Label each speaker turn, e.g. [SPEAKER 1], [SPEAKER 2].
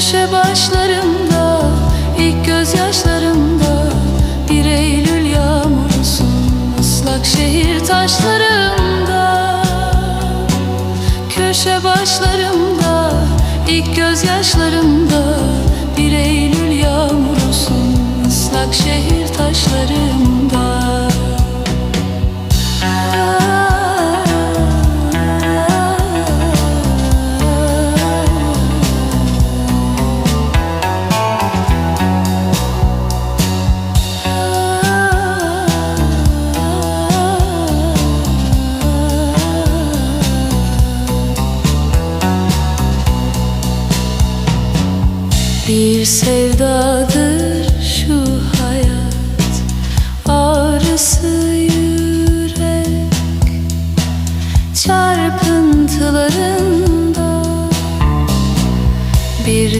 [SPEAKER 1] Köşe başlarımda ilk gözyaşlarımda. Bir Eylül yağmurusun ıslak şehir taşlarımda Köşe başlarımda ilk gözyaşlarımda. Bir Eylül yağmurusun ıslak şehir taşlarımda Bir sevdadır şu hayat. Ağrısı yürek. Çarpıntılarında Bir